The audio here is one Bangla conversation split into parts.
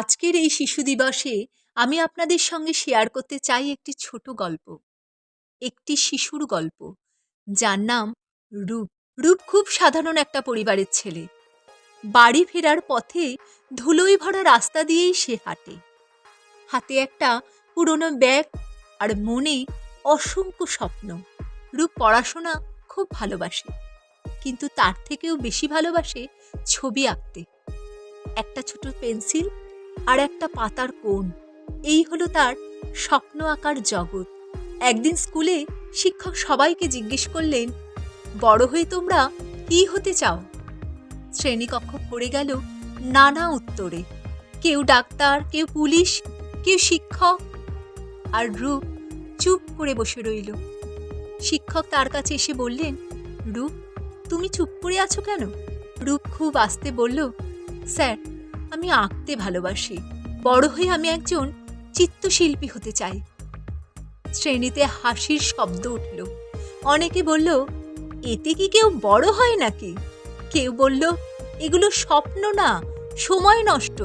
আজকের এই শিশু দিবসে আমি আপনাদের সঙ্গে শেয়ার করতে চাই একটি ছোট গল্প। একটি শিশুর গল্প। যার নাম রূপ। রূপ খুব সাধারণ একটা পরিবারের ছেলে। বাড়ি ফেরার পথে ধুলোই ভরা রাস্তা দিয়েই সে হাঁটে। হাতে একটা পুরনো ব্যাগ আর মনে অসংখ্য স্বপ্ন। রূপ পড়াশোনা খুব ভালোবাসে। কিন্তু তার থেকেও বেশি ভালোবাসে ছবি আঁকতে। একটা ছোট পেন্সিল আর একটা পাতার কোণ। এই হলো তার স্বপ্ন আঁকার জগৎ। একদিন স্কুলে শিক্ষক সবাইকে জিজ্ঞেস করলেন, বড় হয়ে তোমরা কি হতে চাও? শ্রেণীকক্ষ পড়ে গেল নানা উত্তরে। কেউ ডাক্তার, কেউ পুলিশ, কেউ শিক্ষক। আর রূপ চুপ করে বসে রইল। শিক্ষক তার কাছে এসে বললেন, রূপ, তুমি চুপ করে আছো কেন? রূপ খুব আস্তে বলল, স্যার আমি আঁকতে ভালোবাসি। বড় হয়ে আমি একজন চিত্তশিল্পী হতে চাই। শ্রেণীতে হাসির শব্দ উঠল। অনেকে বলল, এতে কি কেউ বড় হয় নাকি? কেউ বলল, এগুলো স্বপ্ন না, সময় নষ্ট।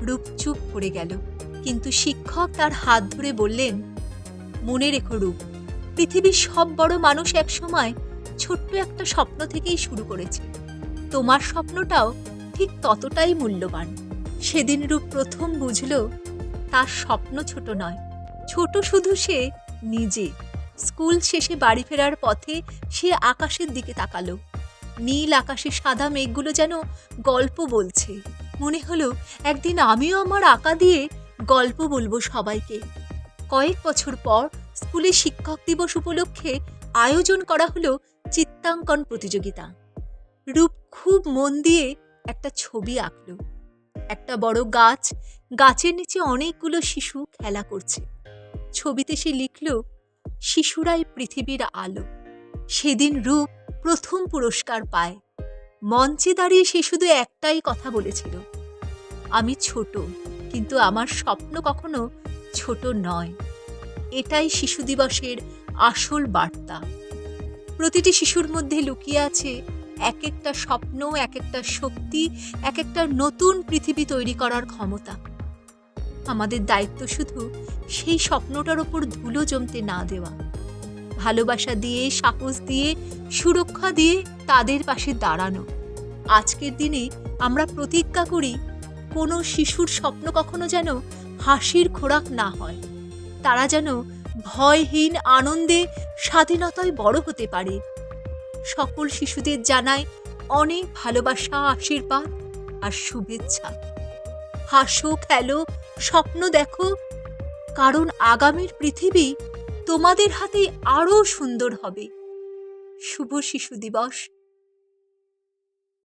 রূপ চুপ করে গেল। কিন্তু শিক্ষক তার হাত ধরে বললেন, মনে রেখো রূপ, পৃথিবীর সব বড় মানুষ একসময় ছোট্ট একটা স্বপ্ন থেকেই শুরু করেছে। তোমার স্বপ্নটাও ঠিক ততটাই মূল্যবান। সেদিন রূপ প্রথম বুঝল, তার স্বপ্ন ছোট নয়। ছোট শুধু সে নিজে। স্কুল শেষে বাড়ি ফেরার পথে সে আকাশের দিকে তাকালো। নীল আকাশে সাদা মেঘগুলো যেন গল্প বলছে। মনে হলো, একদিন আমিও আমার আঁকা দিয়ে গল্প বলব সবাইকে। কয়েক বছর পর স্কুলে শিক্ষক দিবস উপলক্ষে আয়োজন করা হলো চিত্রাঙ্কন প্রতিযোগিতা। রূপ খুব মন দিয়ে একটা ছবি আঁকল। একটা বড় গাছ, গাছের নিচে অনেকগুলো শিশু খেলা করছে। ছবিতে সে লিখল, শিশুরাই পৃথিবীর আলো। সেদিন রূপ প্রথম পুরস্কার পায়। মঞ্চে দাঁড়িয়ে সে শুধু একটাই কথা বলেছিল। আমি ছোট, কিন্তু আমার স্বপ্ন কখনো ছোট নয়। এটাই শিশু দিবসের আসল বার্তা। প্রতিটি শিশুর মধ্যে লুকিয়ে আছে এক একটা স্বপ্ন এক একটা শক্তি এক একটা নতুন পৃথিবী তৈরি করার ক্ষমতা। আমাদের দায়িত্ব শুধু সেই স্বপ্নটার ওপর ধুলো জমতে না দেওয়া। ভালোবাসা দিয়ে, সাহস দিয়ে, সুরক্ষা দিয়ে তাদের পাশে দাঁড়ানো। আজকের দিনে আমরা প্রতিজ্ঞা করি, কোনো শিশুর স্বপ্ন কখনো যেন হাসির খোরাক না হয়। তারা যেন ভয়হীন আনন্দে স্বাধীনতায় বড় হতে পারে। সকল শিশুদের জানাই অনেক ভালোবাসা, আশীর্বাদ আর শুভেচ্ছা। হাসো, খেলো, স্বপ্ন দেখো, কারণ আগামীর পৃথিবী তোমাদের হাতে আরও সুন্দর হবে। শুভ শিশু দিবস।